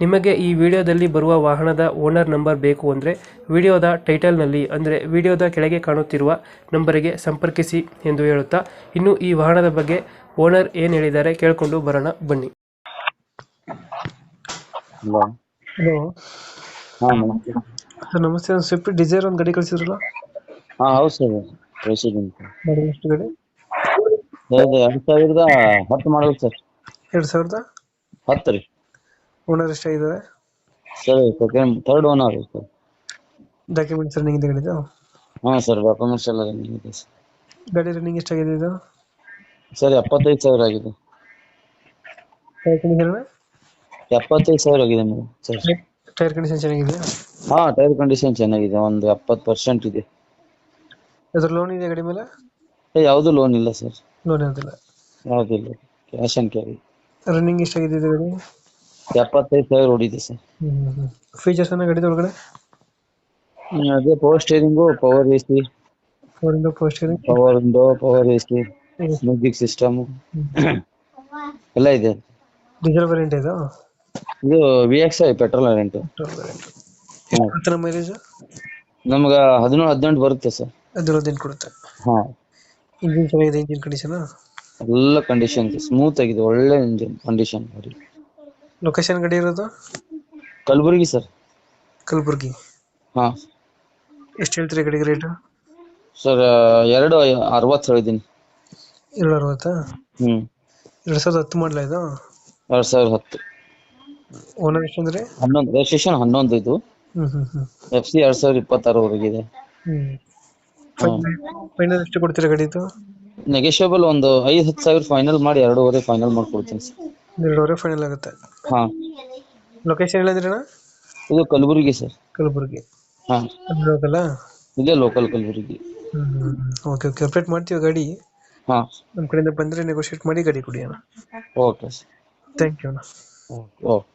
ನಿಮಗೆ ಈ ವಿಡಿಯೋದಲ್ಲಿ ಬರುವ ವಾಹನದ ಓನರ್ ನಂಬರ್ ಬೇಕು ಅಂದರೆ ವಿಡಿಯೋದ ಟೈಟಲ್ನಲ್ಲಿ ಅಂದರೆ ವಿಡಿಯೋದ ಕೆಳಗೆ ಕಾಣುತ್ತಿರುವ ನಂಬರಿಗೆ ಸಂಪರ್ಕಿಸಿ ಎಂದು ಹೇಳುತ್ತಾ ಇನ್ನು ಈ ವಾಹನದ ಬಗ್ಗೆ ಓನರ್ ಏನು ಹೇಳಿದ್ದಾರೆ ಕೇಳಿಕೊಂಡು ಬರೋಣ ಬನ್ನಿ. ಹಲೋ. ಹಲೋ. ಹಾಂ ನಮಸ್ತೆ. ಸರ್ ನಮಸ್ತೆ. ಒಂದು ಸ್ವಿಫ್ಟ್ ಡಿಸೈರ್ ಒಂದು ಗಾಡಿ ಕಳಿಸಿದ್ರಲ್ಲ? ಹಾಂ ಹೌದು ಸರ್. ಪ್ರೆಸಿಡೆಂಟ್ ಗಾಡಿ ಎಷ್ಟು ಗಾಡಿ? ಹೌದು ಎರಡು ಸಾವಿರದ ಹತ್ತು ಮಾಡಲ್ ಸರ್. ಎರಡು ಸಾವಿರದ? ಹತ್ತು ರೀ. Owner ಎಷ್ಟಾಗಿದ್ದಾರೆ sir second third owner sir documents running ಇದೆ ಗಾಡಿದು ಹಾಂ ಸರ್ ಡಾಕ್ಯುಮೆಂಟ್ಸ್ ಎಲ್ಲ ರನ್ನಿಂಗ್ ಇದೆ ಸರ್ ಗಾಡಿ ರನ್ನಿಂಗ್ ಎಷ್ಟಾಗಿದೆ ಇದು? ಸರ್ ಎಪ್ಪತ್ತೈದು ಸಾವಿರ ಆಗಿದೆ. ಟೈರ್ ಕಂಡೀಷನ್ ಎಪ್ಪತ್ತೈದು ಸಾವಿರ ಆಗಿದೆ ಮೇಡಮ್ ಸರ್ ಟೈರ್ ಕಂಡೀಷನ್ ಚೆನ್ನಾಗಿದೆಯಾ? ಹಾಂ ಟೈರ್ ಕಂಡೀಷನ್ ಚೆನ್ನಾಗಿದೆ. ಒಂದು ಎಪ್ಪತ್ತು ಪರ್ಸೆಂಟ್ ಇದೆ. ಅದ್ರ ಲೋನ್ ಇದೆ ಗಾಡಿ ಮೇಲೆ? ಏ ಯಾವುದು ಲೋನ್ ಇಲ್ಲ ಸರ್ ಲೋನ್ ಯಾವುದಿಲ್ಲ. ಯಾವುದಿಲ್ಲ. ಕ್ಯಾಶ್ ಆನ್ ಕ್ಯಾರಿ ರನ್ನಿಂಗ್ ಎಷ್ಟಾಗಿದೆ ಇದು ಗಾಡಿ? ಎಪ್ಪತ್ತೈದು ಸಾವಿರ ಹೊಡಿದೆ ಸರ್. ಫೀಚರ್ಸ್ ಅನ್ನ ಗಾಡಿದ ಒಳಗಡೆ? ಅದೇ power steering power A C four power steering power window power A C music system ಎಲ್ಲ ಇದೆ. ಡೀಸೆಲ್ ವೇರಿಯಂಟ್ ಇದು ಇದು V X I petrol variant ಎಷ್ಟುತ್ತನ mileage ನಮ್ಗ ಹದಿನೇಳು ಹದಿನೆಂಟು ಬರುತ್ತೆ ಸರ್. ಹದಿನೇಳು ಕೊಡುತ್ತೆ. ಹಾ. ಇಂಜಿನ್ ಚೆನ್ನಾಗಿದೆ ಇಂಜಿನ್ ಕಂಡೀಷನ್ ಎಲ್ಲ ಕಂಡೀಷನ್ ಸ್ಮೂತ್ ಆಗಿದೆ ಒಳ್ಳೆ ಇಂಜಿನ್ ಕಂಡೀಷನ್ ಗಾಡಿ ಲೊಕೇಶನ್ ಗಾಡಿ ಇರೋದು? ಕಲಬುರಗಿ ಸರ್. ಕಲಬುರ್ಗಿ. ಹಾ. ಎಷ್ಟು ಹೇಳ್ತೀರಿ ಗಾಡಿಗೆ ರೇಟ್ ಸರ್ ಎರಡು ಅರವತ್ತು ಹೇಳಿದ್ದೀನಿ. ಎರಡು ಅರವತ್ತಾ? ಹ್ಮ್. ಎರಡು ಸಾವಿರದ ಹತ್ತು ಮಾಡಲ ಇದು? ಎರಡ್ ಸಾವಿರದ ಹತ್ತು. ಓನರ್ ಎಷ್ಟು ಅಂದ್ರೆ? ಹನ್ನೊಂದು ರಿಜಿಸ್ಟ್ರೇಷನ್ ಹನ್ನೊಂದು ಇದು. ಹ್ಮ್ ಹ್ಮ್ ಹ್ಮ್. ಎಫ್ ಸಿ ಎರಡ್ ಸಾವಿರದ ಇಪ್ಪತ್ತಾರವರೆಗೆ ಇದೆ. ಹ್ಮ್. ಫೈನಲ್ ಎಷ್ಟು ಕೊಡ್ತೀರಾ ಗಾಡಿದು ನೆಗೆಷಿಯಬಲ್ ಒಂದು ಐದು ಹತ್ತು ಸಾವಿರ ಫೈನಲ್ ಮಾಡಿ ಎರಡೂವರೆ ಫೈನಲ್ ಮಾಡ್ಕೊಡ್ತೀನಿ ಸರ್. ಎರಡೂವರೆ ಫೈನಲ್ ಆಗುತ್ತೆ. ಹಾ. ಲೊಕೇಶನ್ ಹೇಳಿದ್ರಣ್ಣ ಇದು ಕಲಬುರಗಿ ಸರ್. ಕಲಬುರಗಿ. ಹಾ. ಇದೇ local Kalaburagi. Okay okay update ಮಾಡ್ತೀವಿ ಗಾಡಿ. ಹಾ. ನಮ್ಮ ಕಡೆಯಿಂದ ಬಂದರೆ ನೆಗೋಷಿಯೇಟ್ ಮಾಡಿ ಗಾಡಿ ಕೊಡಿ ಅಣ್ಣ. ಓಕೆ ಸರ್ ಥ್ಯಾಂಕ್ ಯು ಅಣ್ಣ. ಓಕೆ